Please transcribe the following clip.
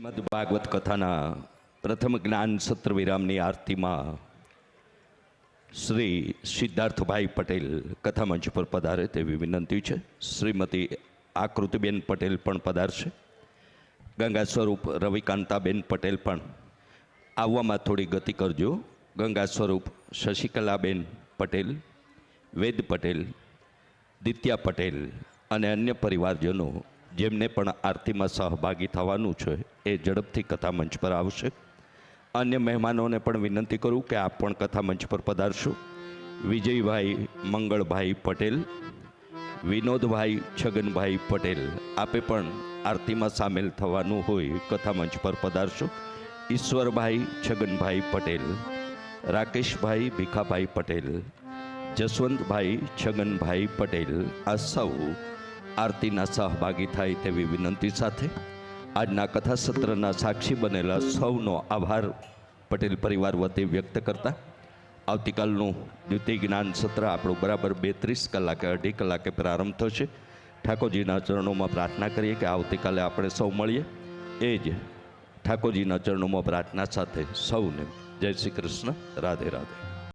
શ્રીમદ ભાગવત કથાના પ્રથમ જ્ઞાન સત્ર વિરામની આરતીમાં શ્રી સિદ્ધાર્થભાઈ પટેલ કથા મંચ પર પધારે તેવી વિનંતી છે. શ્રીમતી આકૃતિબેન પટેલ પણ પધારશે. ગંગા સ્વરૂપ રવિકાંતાબેન પટેલ પણ આવવામાં થોડી ગતિ કરજો. ગંગા સ્વરૂપ શશિકલાબેન પટેલ, વેદ પટેલ, દિત્યા પટેલ અને અન્ય પરિવારજનો જેમને પણ આરતીમાં સહભાગી થવાનું છે, એ ઝડપથી કથા મંચ પર આવશે. અન્ય મહેમાનોને પણ વિનંતી કરું કે આપ પણ કથા મંચ પર પધારશો. વિજયભાઈ મંગળભાઈ પટેલ, વિનોદભાઈ છગનભાઈ પટેલ, આપે પણ આરતીમાં સામેલ થવાનું હોય કથા મંચ પર પધારશો. ઈશ્વરભાઈ છગનભાઈ પટેલ, રાકેશભાઈ ભીખાભાઈ પટેલ, જસવંતભાઈ છગનભાઈ પટેલ, આ સૌ આરતીના સહભાગી થાય તેવી વિનંતી સાથે આજના કથા સત્રના સાક્ષી બનેલા સૌનો આભાર પટેલ પરિવાર વતી વ્યક્ત કરતા આવતીકાલનું દ્વિતીય જ્ઞાન સત્ર આપણું બરાબર બેત્રીસ કલાકે, અઢી કલાકે પ્રારંભ થશે. ઠાકોરજીના ચરણોમાં પ્રાર્થના કરીએ કે આવતીકાલે આપણે સૌ મળીએ. એ જ ઠાકોરજીના ચરણોમાં પ્રાર્થના સાથે સૌને જય શ્રી કૃષ્ણ. રાધે રાધે.